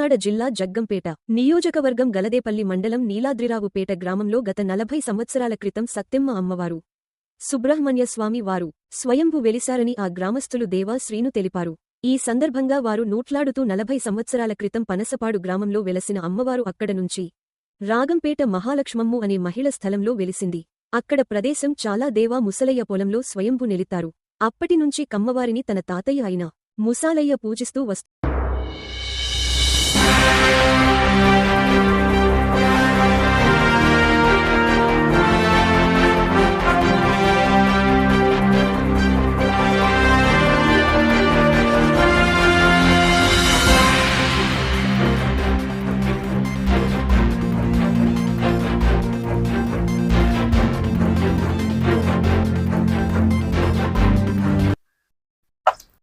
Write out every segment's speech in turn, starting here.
కాకినాడ జిల్లా జగ్గంపేట నియోజకవర్గం గలదేపల్లి మండలం నీలాద్రిరావుపేట గ్రామంలో గత నలభై సంవత్సరాల క్రితం సత్తెమ్మ అమ్మవారు సుబ్రహ్మణ్య స్వామి వారు స్వయంభు వెలిశారని ఆ గ్రామస్థులు దేవా శ్రీను తెలిపారు. ఈ సందర్భంగా వారు నూట్లాడుతూ నలభై సంవత్సరాల క్రితం పనసపాడు గ్రామంలో వెలసిన అమ్మవారు అక్కడ నుంచి రాగంపేట మహాలక్ష్మమ్ము అనే మహిళ స్థలంలో వెలిసింది. అక్కడ ప్రదేశం చాలా దేవా ముసలయ్య పొలంలో స్వయంభు నిలితారు. అప్పటినుంచి కమ్మవారిని తన తాతయ్య అయిన ముసాలయ్య పూజిస్తూ వస్తు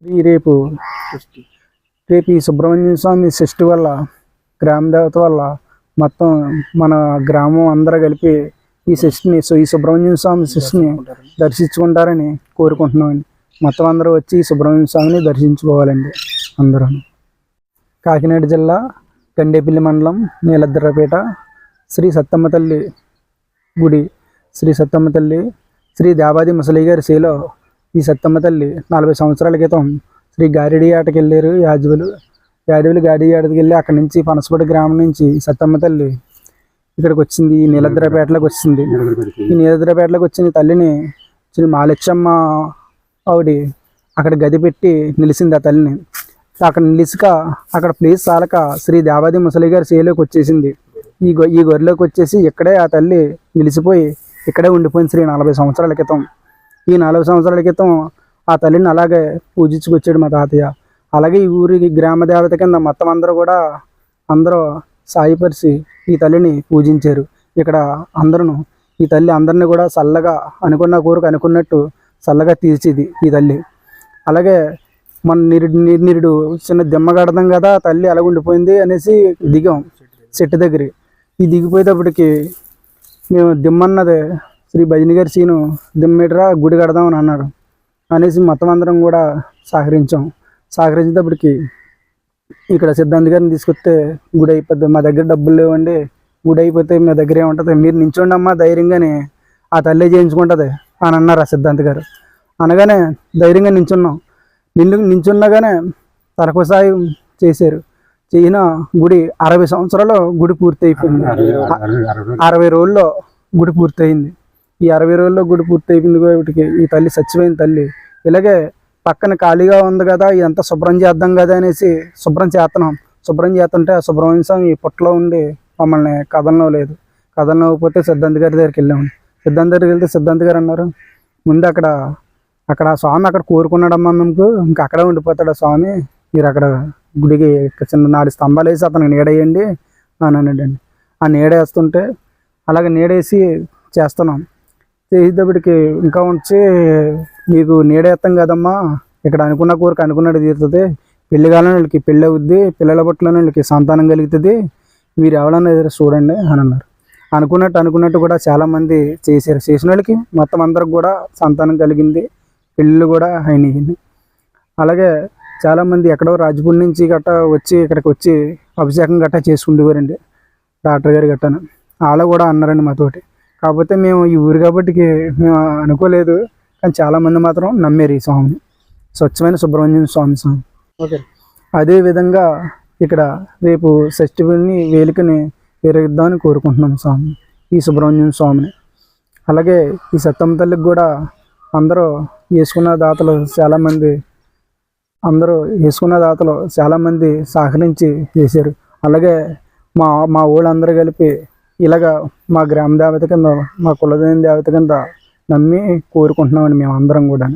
రేపు రేపు ఈ సుబ్రహ్మణ్య స్వామి షష్ఠి వల్ల గ్రామ దేవత వల్ల మొత్తం మన గ్రామం అందరూ కలిపి ఈ షష్ఠిని సో ఈ సుబ్రహ్మణ్య స్వామి షష్ఠిని దర్శించుకుంటారని కోరుకుంటున్నామండి. మొత్తం అందరూ వచ్చి ఈ సుబ్రహ్మణ్య స్వామిని దర్శించుకోవాలండి అందరూ. కాకినాడ జిల్లా గండేపల్లి మండలం నీలద్రపేట శ్రీ సత్తమ్మ తల్లి గుడి. శ్రీ సత్తమ్మ తల్లి శ్రీ దేవాది ముసలి గారి శీలో ఈ సత్తమ్మ తల్లి నలభై సంవత్సరాల క్రితం శ్రీ గారిడి ఆటకి వెళ్ళారు. యాదవులు యాదవులు గారిడి ఆటకి వెళ్ళి అక్కడి నుంచి పనసపడి గ్రామం నుంచి సత్తమ్మ తల్లి ఇక్కడికి వచ్చింది. ఈ నీలద్రపేటలోకి వచ్చింది. ఈ నీలద్రపేటలోకి వచ్చిన ఈ తల్లిని శ్రీ మాలచ్చమ్మ ఆవిడ అక్కడ గది పెట్టి నిలిచింది ఆ తల్లిని. అక్కడ నిలిచిక అక్కడ ప్లేస్ చాలక శ్రీ దేవాది ముసలి గారి సేలోకి వచ్చేసింది. ఈ గొ ఈ గొర్రెలోకి వచ్చేసి ఇక్కడే ఆ తల్లి నిలిచిపోయి ఇక్కడే ఉండిపోయింది శ్రీ నలభై సంవత్సరాల క్రితం. ఈ నలభై సంవత్సరాల క్రితం ఆ తల్లిని అలాగే పూజించుకొచ్చాడు మా తాతయ్య. అలాగే ఈ ఊరికి గ్రామ దేవత కింద మొత్తం అందరూ కూడా అందరూ సాయిపరిచి ఈ తల్లిని పూజించారు. ఇక్కడ అందరూ ఈ తల్లి అందరినీ కూడా చల్లగా అనుకున్న కోరిక అనుకున్నట్టు చల్లగా తీర్చిది ఈ తల్లి. అలాగే మన నిరుడు నిరుడు చిన్న దిమ్మ కడదాం కదా తల్లి అలా ఉండిపోయింది అనేసి దిగాం చెట్టు దగ్గర ఈ దిగిపోయేటప్పటికి మేము దిమ్మన్నది శ్రీ భజని గారి సీను దిమ్మేటరా గుడి కడదామని అన్నాడు అనేసి మొత్తం అందరం కూడా సహకరించాం. సహకరించేటప్పటికి ఇక్కడ సిద్ధాంత్ గారిని తీసుకొస్తే గుడి అయిపోద్ది. మా దగ్గర డబ్బులు లేవండి. గుడి అయిపోతే మీ దగ్గర ఏముంటుంది? మీరు నించోండి అమ్మా ధైర్యంగానే. ఆ తల్లి చేయించుకుంటుంది అని అన్నారు ఆ సిద్ధాంత్ గారు. అనగానే ధైర్యంగా నించున్నాం. నిన్ను నించున్నగానే తలకోసాయి చేశారు. చేసిన గుడి అరవై సంవత్సరాలు గుడి పూర్తి అయిపోయింది అరవై రోజుల్లో గుడి పూర్తయింది. ఈ అరవై రోజుల్లో గుడి పూర్తి అయిపోయింది కాబట్టి ఈ తల్లి చచ్చిపోయిన తల్లి. ఇలాగే పక్కన ఖాళీగా ఉంది కదా ఇదంతా శుభ్రం చేద్దాం కదా అనేసి శుభ్రం చేస్తున్నాం. శుభ్రం చేస్తుంటే ఆ సుబ్రహ్మణ్య స్వామి ఈ పుట్టలో ఉండి మమ్మల్ని కథంలో లేదు. కథంలో పోతే సిద్ధాంత్ గారి దగ్గరికి వెళ్ళాము సిద్ధాంత్ దగ్గరికి వెళ్తే సిద్ధాంత్ గారు అన్నారు ముందు అక్కడ అక్కడ స్వామి అక్కడ కోరుకున్నాడమ్మా మీకు. ఇంకా అక్కడే ఉండిపోతాడు ఆ స్వామి. మీరు అక్కడ గుడికి చిన్న నాలుగు స్తంభాలు వేసి అతనికి నీడేయండి అని అన్నాడండి. ఆ నీడేస్తుంటే అలాగే నీడేసి చేస్తున్నాం. చేసేటప్పటికి ఇంకా ఉంచి నీకు నీడేస్తాం కదమ్మా. ఇక్కడ అనుకున్న కోరిక అనుకున్నట్టు తీరుతుంది. పెళ్ళి కాలం వాళ్ళకి పెళ్ళి అవుద్ది పిల్లల పట్ల వీళ్ళకి సంతానం కలుగుతుంది. మీరు ఎవరన్నా ఎదురు చూడండి అని అన్నారు. అనుకున్నట్టు అనుకున్నట్టు కూడా చాలామంది చేశారు. చేసిన వాళ్ళకి మొత్తం అందరికి కూడా సంతానం కలిగింది. పెళ్ళిళ్ళు కూడా అయినాయి. అలాగే చాలామంది ఎక్కడో రాజపూడి నుంచి గట్టా వచ్చి ఇక్కడికి వచ్చి అభిషేకం గట్టా చేసుకుంటేవారండి డాక్టర్ గారు గట్టాను. వాళ్ళు కూడా అన్నారండి మాతోటి. కాకపోతే మేము ఈ ఊరు కాబట్టి మేము అనుకోలేదు కానీ చాలామంది మాత్రం నమ్మారు ఈ స్వామిని. స్వచ్ఛమైన సుబ్రహ్మణ్యం స్వామి స్వామి. ఓకే. అదే విధంగా ఇక్కడ రేపు ఫెస్టివల్ని వేడుకని విరగిద్దామని కోరుకుంటున్నాం స్వామి ఈ సుబ్రహ్మణ్యం స్వామిని. అలాగే ఈ సత్తమ్మ తల్లికి కూడా అందరూ వేసుకున్న దాతలు చాలామంది అందరూ వేసుకున్న దాతలు చాలామంది సహకరించి చేశారు అలాగే మా మా ఊళ్ళందరూ కలిపి ఇలాగ మా గ్రామ దేవత కింద మా కులదైన దేవత కింద నమ్మి కోరుకుంటున్నామండి మేమందరం కూడా